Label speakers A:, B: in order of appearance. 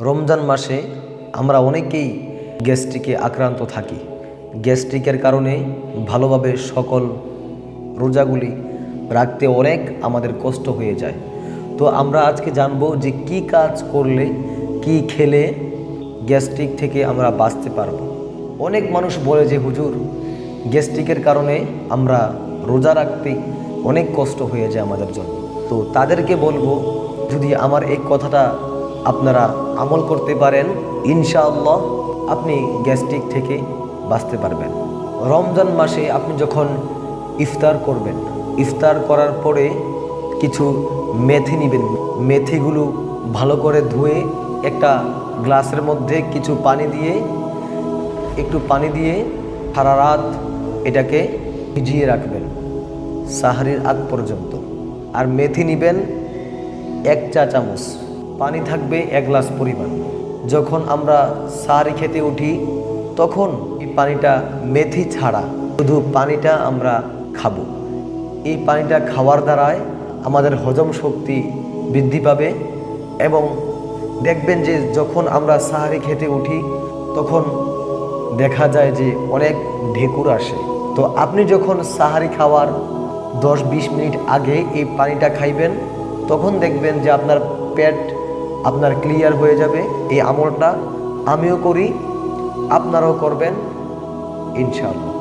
A: রমজান মাসে আমরা অনেকেই গ্যাস্ট্রিকে আক্রান্ত থাকি। গ্যাস্ট্রিকের কারণে ভালোভাবে সকল রোজাগুলি রাখতে অনেক আমাদের কষ্ট হয়ে যায়। তো আমরা আজকে জানব যে কি কাজ করলে, কি খেলে গ্যাস্ট্রিক থেকে আমরা বাঁচতে পারব। অনেক মানুষ বলে যে, হুজুর, গ্যাস্ট্রিকের কারণে আমরা রোজা রাখতে অনেক কষ্ট হয়ে যায় আমাদের জন্য। তো তাদেরকে বলব, যদি আমার এই কথাটা আপনারা আমল করতে পারেন, ইনশাআল্লাহ আপনি গ্যাস্ট্রিক থেকে বাঁচতে পারবেন। রমজান মাসে আপনি যখন ইফতার করবেন, ইফতার করার পরে কিছু মেথি নেবেন। মেথিগুলো ভালো করে ধুয়ে একটা গ্লাসের মধ্যে কিছু পানি দিয়ে, একটু পানি দিয়ে সারা রাত এটাকে ভিজিয়ে রাখবেন, সাহারির আগ পর্যন্ত। আর মেথি নেবেন এক চা চামচ পানি থাকবে এক গ্লাস পরিমাণ। যখন আমরা সাহারি খেতে উঠি, তখন এই পানিটা মেথি ছাড়া শুধু পানিটা আমরা খাব। এই পানিটা খাওয়ার দ্বারায় আমাদের হজম শক্তি বৃদ্ধি পাবে এবং দেখবেন যে যখন আমরা সাহারি খেতে উঠি, তখন দেখা যায় যে অনেক ঢেকুর আসে। তো আপনি যখন সাহারি খাওয়ার দশ বিশ মিনিট আগে এই পানিটা খাইবেন, তখন দেখবেন যে আপনার পেট আপনার ক্লিয়ার হয়ে যাবে এই আমলটা। আমিও করি আপনারাও করবেন ইনশাআল্লাহ।